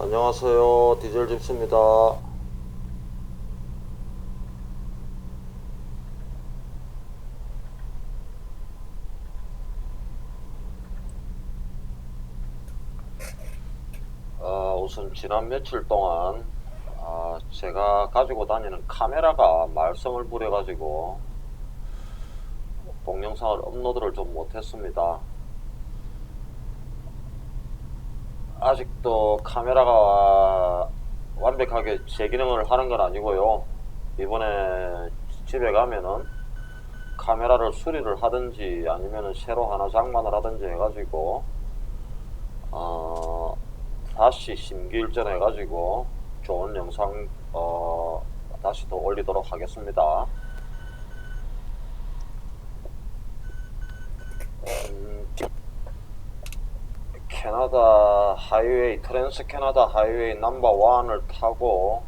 안녕하세요. 디젤 집스입니다. 아, 우선 지난 며칠 동안 아, 제가 가지고 다니는 카메라가 말썽을 부려가지고 동영상을 업로드를 좀 못했습니다. 아직도 카메라가 완벽하게 제 기능을 하는 건 아니고요. 이번에 집에 가면은 카메라를 수리를 하든지 아니면은 새로 하나 장만을 하든지 해가지고 어, 다시 심기일전 해가지고 좋은 영상 어, 다시 더 올리도록 하겠습니다. 음, 캐나다 하이웨이 트랜스 캐나다 하이웨이 넘버 원을 타고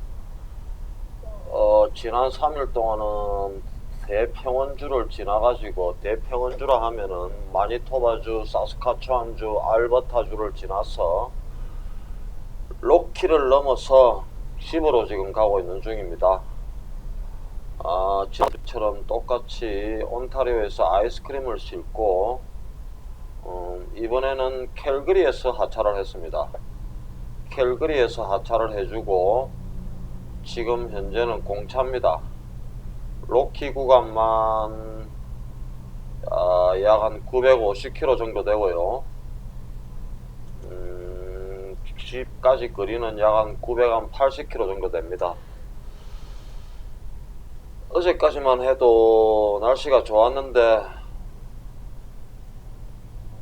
어, 지난 3일 동안은 대평원주를 지나가지고 대평원주라 하면은 마니토바주, 사스카추안주, 알버타주를 지나서 로키를 넘어서 집으로 지금 가고 있는 중입니다. 아, 지난주처럼 똑같이 온타리오에서 아이스크림을 싣고 음, 이번에는 캘거리에서 하차를 했습니다. 캘거리에서 하차를 해주고 지금 현재는 공차입니다. 로키 구간만 아, 약한 950km 정도 되고요. 음, 집까지 거리는 약 한 980km 정도 됩니다. 어제까지만 해도 날씨가 좋았는데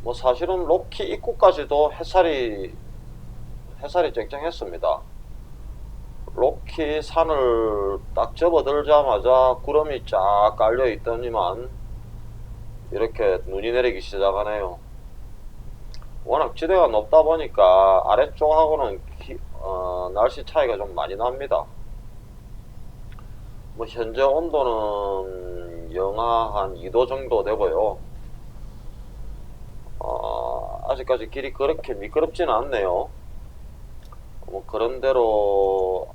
뭐 사실은 로키 입구까지도 햇살이 햇살이 쨍쨍했습니다. 로키 산을 딱 접어들자마자 구름이 쫙 깔려 있더니만 이렇게 눈이 내리기 시작하네요. 워낙 지대가 높다 보니까 아래쪽하고는 기- 어, 날씨 차이가 좀 많이 납니다. 뭐 현재 온도는 영하 한 2도 정도 되고요. 어, 아직까지 길이 그렇게 미끄럽지는 않네요. 뭐 그런 대로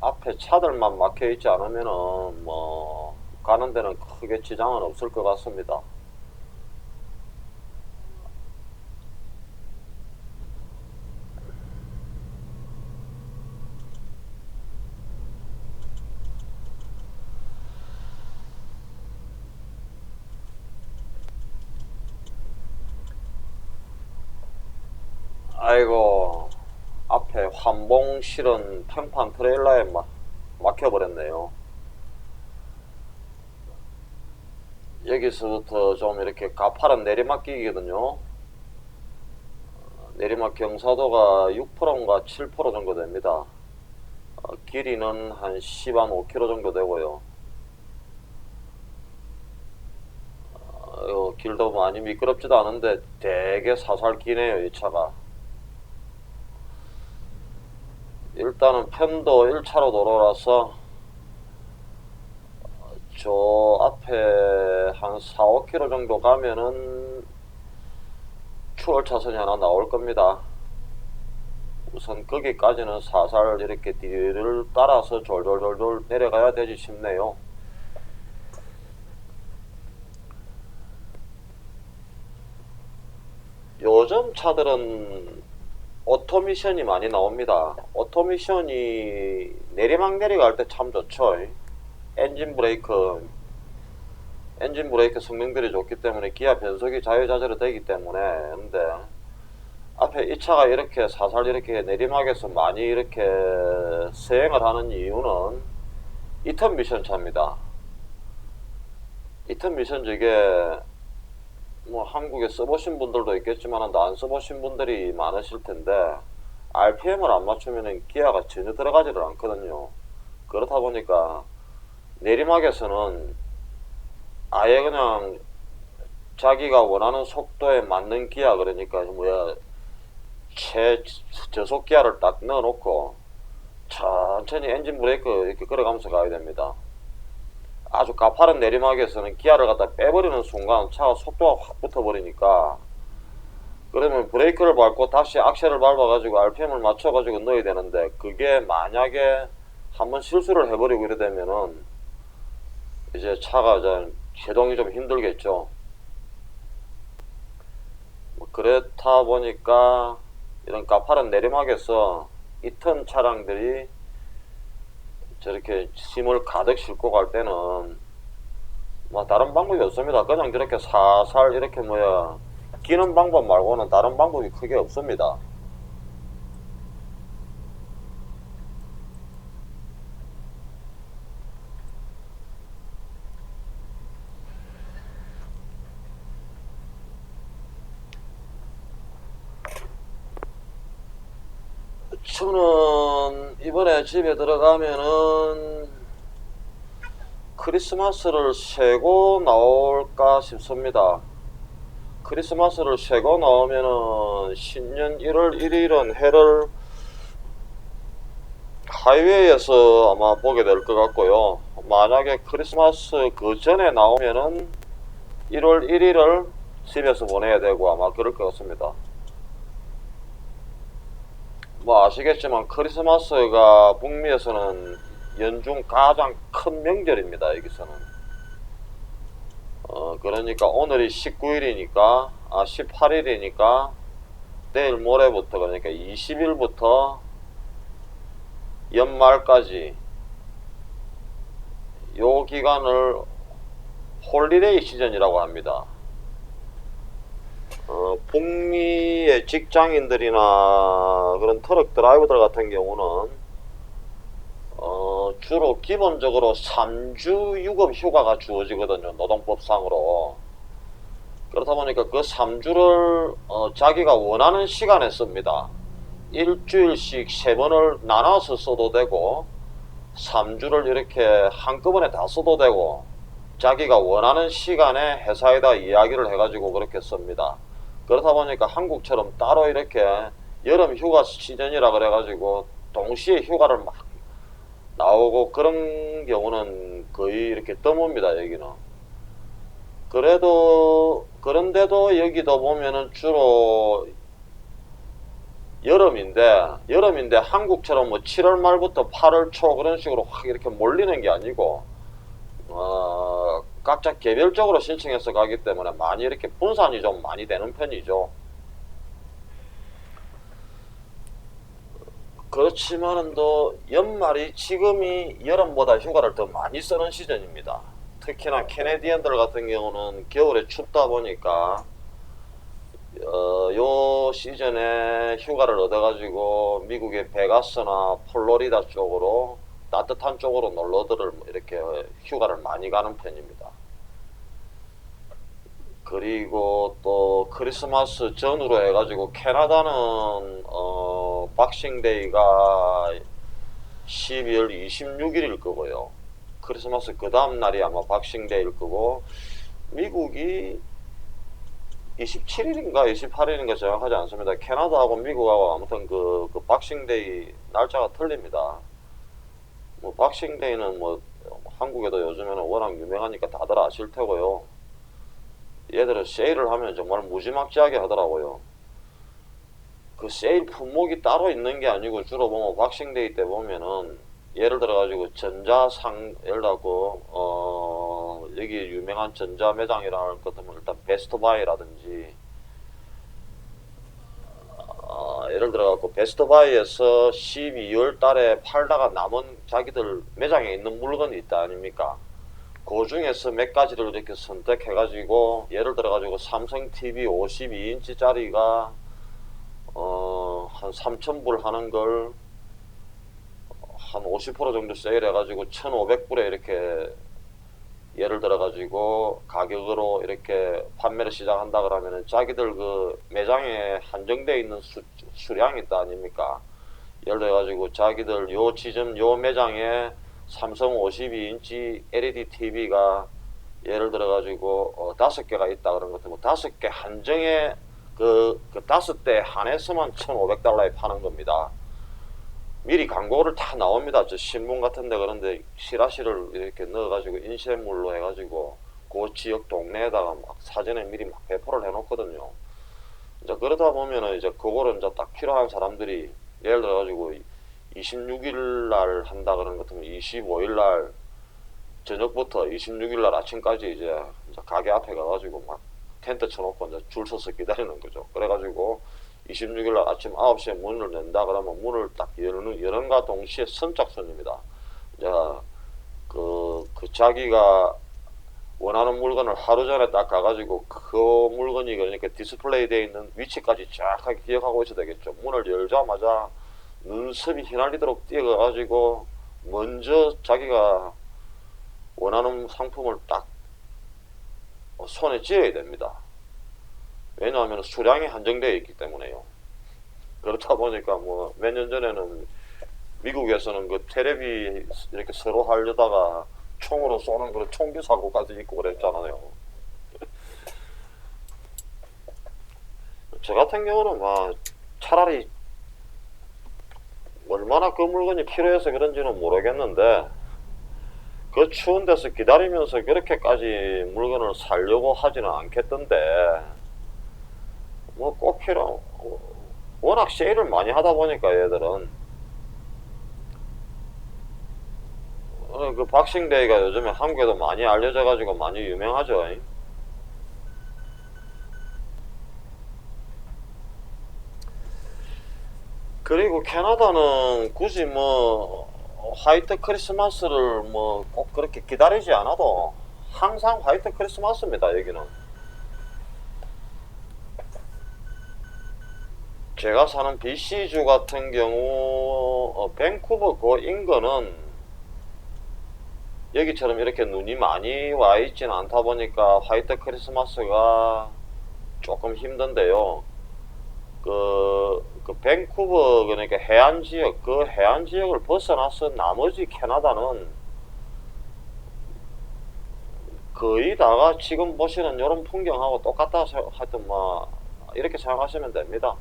앞에 차들만 막혀 있지 않으면은 뭐 가는 데는 크게 지장은 없을 것 같습니다. 아이고 앞에 환봉 실은 평판 트레일러에 막 막혀버렸네요. 여기서부터 좀 이렇게 가파른 내리막길이거든요. 어, 내리막 경사도가 6%인가 7% 정도 됩니다. 어, 길이는 한 10, 한 5km 정도 되고요. 어, 길도 많이 미끄럽지도 않은데 되게 살살 기네요, 이 차가. 일단은 편도 1차로 도로라서 저 앞에 한 4, 5km 정도 가면은 추월 차선이 하나 나올 겁니다. 우선 거기까지는 살살 이렇게 뒤를 따라서 졸졸졸졸 내려가야 되지 싶네요. 요즘 차들은 오토미션이 많이 나옵니다. 오토미션이 내리막 내려갈 때 참 좋죠. 엔진 브레이크, 엔진 브레이크 성능들이 좋기 때문에 기아 변속이 자유자재로 되기 때문에 근데 앞에 이 차가 이렇게 사살 이렇게 내리막에서 많이 이렇게 세행을 하는 이유는 이턴 미션 차입니다. 이턴 미션 저게 뭐 한국에 써보신 분들도 있겠지만 안 써보신 분들이 많으실 텐데 RPM을 안 맞추면 기아가 전혀 들어가지를 않거든요. 그렇다 보니까 내리막에서는 아예 그냥 자기가 원하는 속도에 맞는 기아 그러니까 뭐야 최 저속 기아를 딱 넣어놓고 천천히 엔진 브레이크 이렇게 걸어가면서 가야 됩니다. 아주 가파른 내리막에서는 기아를 갖다 빼버리는 순간 차가 속도가 확 붙어버리니까 그러면 브레이크를 밟고 다시 악셀을 밟아가지고 RPM을 맞춰가지고 넣어야 되는데 그게 만약에 한번 실수를 해버리고 이래 되면은 이제 차가 이제 제동이 좀 힘들겠죠. 뭐 그렇다 보니까 이런 가파른 내리막에서 이턴 차량들이 저렇게 짐을 가득 싣고 갈 때는 뭐 다른 방법이 없습니다. 그냥 저렇게 살살 이렇게 뭐야 끼는 방법 말고는 다른 방법이 크게 없습니다. 저는 이번에 집에 들어가면은 크리스마스를 쉬고 나올까 싶습니다. 크리스마스를 쉬고 나오면은 신년 1월 1일은 해를 하이웨이에서 아마 보게 될 것 같고요. 만약에 크리스마스 그 전에 나오면은 1월 1일을 집에서 보내야 되고 아마 그럴 것 같습니다. 뭐 아시겠지만 크리스마스가 북미에서는 연중 가장 큰 명절입니다. 여기서는. 어 그러니까 오늘이 19일이니까 아 18일이니까 내일 모레부터 그러니까 20일부터 연말까지 요 기간을 홀리데이 시즌이라고 합니다. 어, 북미의 직장인들이나 그런 트럭 드라이버들 같은 경우는 어, 주로 기본적으로 3주 유급 휴가가 주어지거든요. 노동법상으로. 그렇다 보니까 그 3주를 어, 자기가 원하는 시간에 씁니다. 일주일씩 세 번을 나눠서 써도 되고 3주를 이렇게 한꺼번에 다 써도 되고 자기가 원하는 시간에 회사에다 이야기를 해가지고 그렇게 씁니다. 그렇다 보니까 한국처럼 따로 이렇게 여름 휴가 시즌이라 그래가지고 동시에 휴가를 막 나오고 그런 경우는 거의 이렇게 드뭅니다 여기는. 그래도 그런데도 여기도 보면은 주로 여름인데 여름인데 한국처럼 뭐 7월 말부터 8월 초 그런 식으로 확 이렇게 몰리는 게 아니고 어, 각자 개별적으로 신청해서 가기 때문에 많이 이렇게 분산이 좀 많이 되는 편이죠. 그렇지만은 또 연말이 지금이 여름보다 휴가를 더 많이 쓰는 시즌입니다. 특히나 캐네디언들 같은 경우는 겨울에 춥다 보니까 어, 요 시즌에 휴가를 얻어가지고 미국의 베가스나 플로리다 쪽으로 따뜻한 쪽으로 놀러들을 이렇게 휴가를 많이 가는 편입니다. 그리고 또 크리스마스 전후로 해가지고 캐나다는 어, 박싱데이가 12월 26일일 거고요. 크리스마스 그 다음 날이 아마 박싱데이일 거고 미국이 27일인가 28일인가 정확하지 않습니다. 캐나다하고 미국하고 아무튼 그, 그 박싱데이 날짜가 틀립니다. 뭐 박싱데이는 뭐 한국에도 요즘에는 워낙 유명하니까 다들 아실 테고요. 얘들은 세일을 하면 정말 무지막지하게 하더라고요. 그 세일 품목이 따로 있는 게 아니고 주로 보면 박싱데이 때 보면은 예를 들어 가지고 전자상 예를 들고 어 여기 유명한 전자 매장이라는 것 같으면 일단 베스트바이라든지 어, 예를 들어 갖고 베스트바이에서 12월 달에 팔다가 남은 자기들 매장에 있는 물건이 있다 아닙니까? 그 중에서 몇 가지를 이렇게 선택해 가지고 예를 들어 가지고 삼성 TV 52인치짜리가 어, 한 3,000불 하는 걸 한 50% 정도 세일해 가지고 1,500불에 이렇게 예를 들어 가지고 가격으로 이렇게 판매를 시작한다 그러면은 자기들 그 매장에 한정되어 있는 수, 수량이 있다 아닙니까? 예를 들어 가지고 자기들 요 지점 요 매장에 삼성 52인치 LED TV가 예를 들어 가지고 어, 다섯 개가 있다 그런 것도 뭐 다섯 개 한정에 그, 그 다섯 대 한해서만 1,500달러에 파는 겁니다. 미리 광고를 다 나옵니다. 저 신문 같은데 그런데 시라시를 이렇게 넣어가지고 인쇄물로 해가지고 그 지역 동네에다가 막 사전에 미리 막 배포를 해놓거든요. 이제 그러다 보면은 이제 그거를 이제 딱 필요한 사람들이 예를 들어 가지고 26일 날 한다 그러는 것 같으면 25일 날 저녁부터 26일 날 아침까지 이제, 이제 가게 앞에 가가지고 막 텐트 쳐놓고 이제 줄 서서 기다리는 거죠. 그래가지고 26일 날 아침 9시에 문을 낸다 그러면 문을 딱 여는, 여는가 동시에 선착순입니다. 그, 그 자기가 원하는 물건을 하루 전에 딱 가가지고 그 물건이 그러니까 디스플레이 되어 있는 위치까지 정확하게 기억하고 있어야 되겠죠. 문을 열자마자 눈썹이 휘날리도록 뛰어가가지고 먼저 자기가 원하는 상품을 딱 손에 쥐어야 됩니다. 왜냐하면 수량이 한정되어 있기 때문에요. 그렇다 보니까 뭐 몇 년 전에는 미국에서는 그 테레비 이렇게 서로 하려다가 총으로 쏘는 그런 총기 사고까지 있고 그랬잖아요. 저 같은 경우는 막 차라리 얼마나 그 물건이 필요해서 그런지는 모르겠는데 그 추운 데서 기다리면서 그렇게까지 물건을 사려고 하지는 않겠던데 뭐꼭 필요 워낙 세일을 많이 하다 보니까 얘들은. 어, 그 박싱데이가 요즘에 한국에도 많이 알려져 가지고 많이 유명하죠. 그리고 캐나다는 굳이 뭐 화이트 크리스마스를 뭐 꼭 그렇게 기다리지 않아도 항상 화이트 크리스마스입니다 여기는 제가 사는 BC주 같은 경우 어, 밴쿠버 그 인근은 여기처럼 이렇게 눈이 많이 와 있지는 않다 보니까 화이트 크리스마스가 조금 힘든데요 그, 그 밴쿠버 그러니까 해안 지역 그 해안 지역을 벗어나서 나머지 캐나다는 거의 다가 지금 보시는 이런 풍경하고 똑같다 서- 하여튼 뭐 이렇게 생각하시면 됩니다.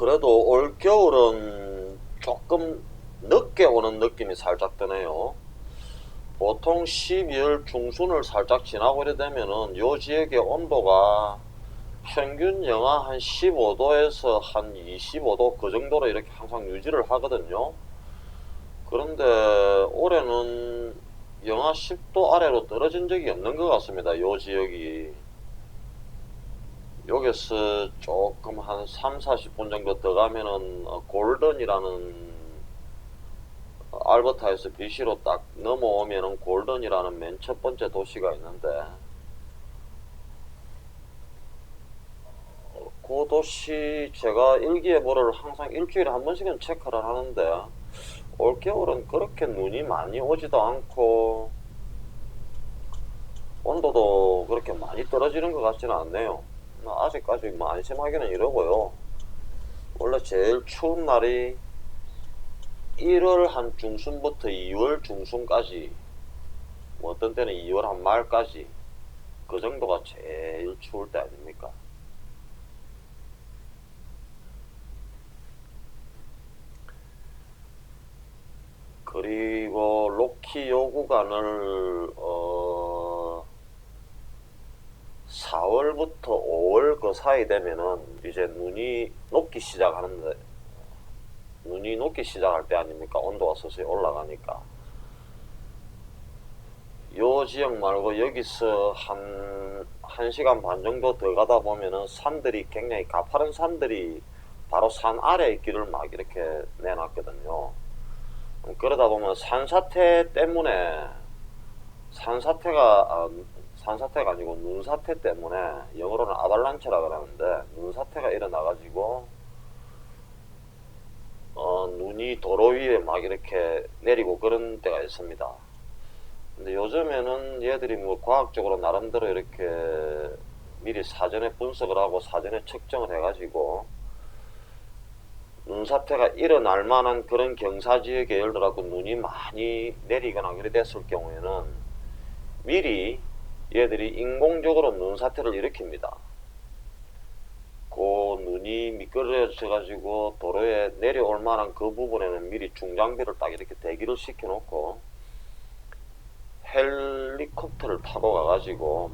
그래도 올 겨울은 조금 늦게 오는 느낌이 살짝 드네요. 보통 12월 중순을 살짝 지나고 이래 되면은 요 지역의 온도가 평균 영하 한 15도에서 한 25도 그 정도로 이렇게 항상 유지를 하거든요. 그런데 올해는 영하 10도 아래로 떨어진 적이 없는 것 같습니다. 요 지역이. 여기서 조금 한 3, 40분 정도 더 가면은 어, 골던이라는 어, 알버타에서 BC로 딱 넘어오면은 골던이라는 맨 첫 번째 도시가 있는데 어, 그 도시 제가 일기예보를 항상 일주일에 한 번씩은 체크를 하는데 올겨울은 그렇게 눈이 많이 오지도 않고 온도도 그렇게 많이 떨어지는 것 같지는 않네요. 뭐 아직까지 뭐 안심하기는 이러고요. 원래 제일 추운 날이 1월 한 중순부터 2월 중순까지, 뭐 어떤 때는 2월 한 말까지 그 정도가 제일 추울 때 아닙니까? 그리고 로키 요구간을 어 4월부터 5월 그 사이 되면은 이제 눈이 녹기 시작하는데 눈이 녹기 시작할 때 아닙니까? 온도가 서서히 올라가니까 요 지역 말고 여기서 한 1시간 반 정도 더 가다 보면은 산들이 굉장히 가파른 산들이 바로 산 아래에 길을 막 이렇게 내놨거든요. 그러다 보면 산사태 때문에 산사태가 아, 산사태가 아니고 눈사태 때문에 영어로는 아발란체라 그러는데 눈사태가 일어나가지고 어, 눈이 도로 위에 막 이렇게 내리고 그런 때가 있습니다. 근데 요즘에는 얘들이 뭐 과학적으로 나름대로 이렇게 미리 사전에 분석을 하고 사전에 측정을 해가지고 눈사태가 일어날 만한 그런 경사지역에 예를 들어서 눈이 많이 내리거나 그래 됐을 경우에는 미리 얘들이 인공적으로 눈 사태를 일으킵니다. 그 눈이 미끄러져 가지고 도로에 내려올 만한 그 부분에는 미리 중장비를 딱 이렇게 대기를 시켜 놓고 헬리콥터를 타고 가가지고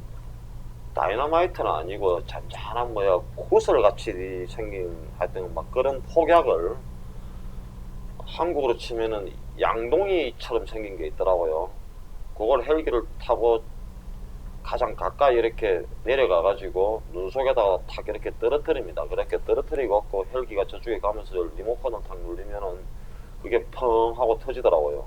다이너마이트는 아니고 잔잔한 뭐야 구슬 같이 생긴 하여튼 막 그런 폭약을 한국으로 치면은 양동이처럼 생긴 게 있더라고요. 그걸 헬기를 타고 가장 가까이 이렇게 내려가 가지고 눈 속에다가 탁 이렇게 떨어뜨립니다. 그렇게 떨어뜨리고 그 헬기가 저쪽에 가면서 리모컨을 탁 누르면은 그게 펑 하고 터지더라고요.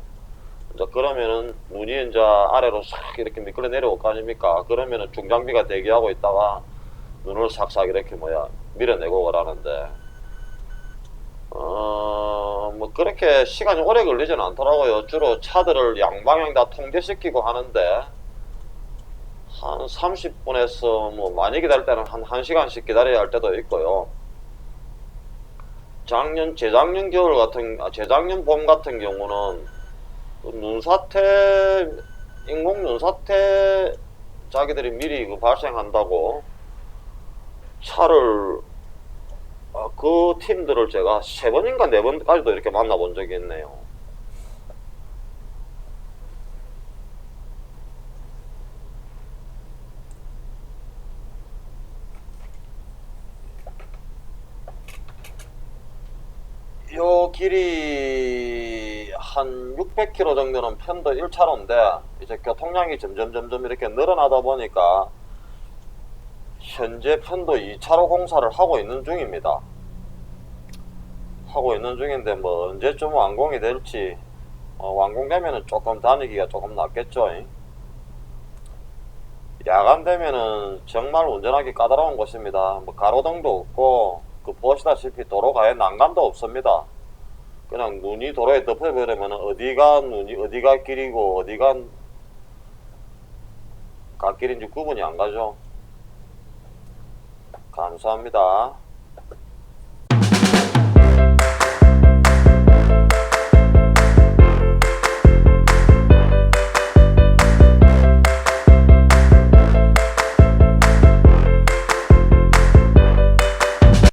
이제 그러면은 눈이 이제 아래로 싹 이렇게 미끌어 내려올 거 아닙니까? 그러면은 중장비가 대기하고 있다가 눈을 싹싹 이렇게 뭐야 밀어내고 오라는데 어, 뭐 그렇게 시간이 오래 걸리지는 않더라고요. 주로 차들을 양방향 다 통제시키고 하는데 한 30분에서 뭐 많이 기다릴 때는 한 1시간씩 기다려야 할 때도 있고요. 작년, 재작년 겨울 같은, 아, 재작년 봄 같은 경우는 그 눈사태, 인공 눈사태 자기들이 미리 그 발생한다고 차를, 아, 그 팀들을 제가 세 번인가 네 번까지도 이렇게 만나본 적이 있네요. 요 길이 한 600km 정도는 편도 1차로인데 이제 교통량이 점점 점점 이렇게 늘어나다 보니까 현재 편도 2차로 공사를 하고 있는 중입니다. 하고 있는 중인데 뭐 언제쯤 완공이 될지 어, 완공되면은 조금 다니기가 조금 낫겠죠. 잉? 야간 되면은 정말 운전하기 까다로운 곳입니다. 뭐 가로등도 없고 그 보시다시피 도로가에 난간도 없습니다. 그냥 눈이 도로에 덮여버리면 어디가 눈이 어디가 길이고 어디가 갓길인지 구분이 안 가죠. 감사합니다.